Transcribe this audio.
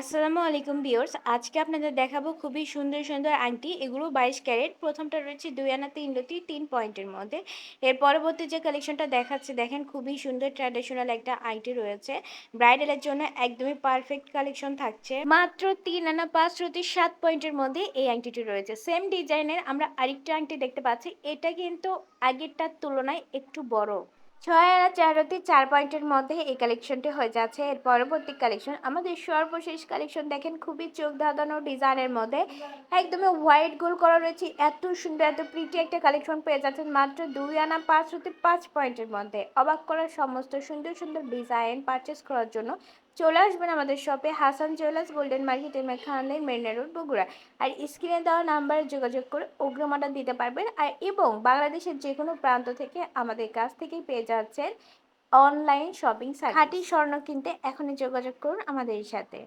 আসসালামু আলাইকুম বিয়র্স আজকে আপনাদের দেখাবো খুবই সুন্দর সুন্দর আংটি। এগুলো বাইশ ক্যারেট। প্রথমটা রয়েছে দুই আনা, তিন লতি তিন পয়েন্টের মধ্যে। এর পরবর্তী যে কালেকশনটা দেখাচ্ছে, দেখেন খুবই সুন্দর ট্র্যাডিশনাল একটা আংটি রয়েছে। ব্রাইডালের জন্য একদমই পারফেক্ট কালেকশন থাকছে। মাত্র তিন আনা, পাঁচ রতি সাত পয়েন্টের মধ্যে এই আংটিটি রয়েছে। সেম ডিজাইনের আমরা আরেকটা আংটি দেখতে পাচ্ছি। এটা কিন্তু আগেরটার তুলনায় একটু বড়। ছয় আনা চারতি চার পয়েন্টের মধ্যে এই কালেকশনটি হয়ে যাচ্ছে। এর পরবর্তী কালেকশন আমাদের সর্বশেষ কালেকশন দেখেন, খুবই চোখ ধাঁধানো ডিজাইনের মধ্যে। একদমই হোয়াইট গোল করা রয়েছে, এত সুন্দর, এত প্রিটি একটা কালেকশন পেয়ে যাচ্ছেন, মাত্র দুই আনা পাঁচ হতে পাঁচ পয়েন্টের মধ্যে। অবাক করার সমস্ত সুন্দর সুন্দর ডিজাইন পারচেস করার জন্য চলে আসবেন আমাদের শপে Hasan jewellers golden market M খানলেন marina road Bogura. আর স্ক্রিনে দেওয়া নাম্বারে যোগাযোগ করে অগ্রমাটা দিতে পারবেন। আর এবং বাংলাদেশের যে কোনো প্রান্ত থেকে আমাদের কাছ থেকেই পেয়ে যাচ্ছেন অনলাইন শপিং সাইট খাঁটি স্বর্ণ কিনতে এখনই যোগাযোগ করুন আমাদের সাথে।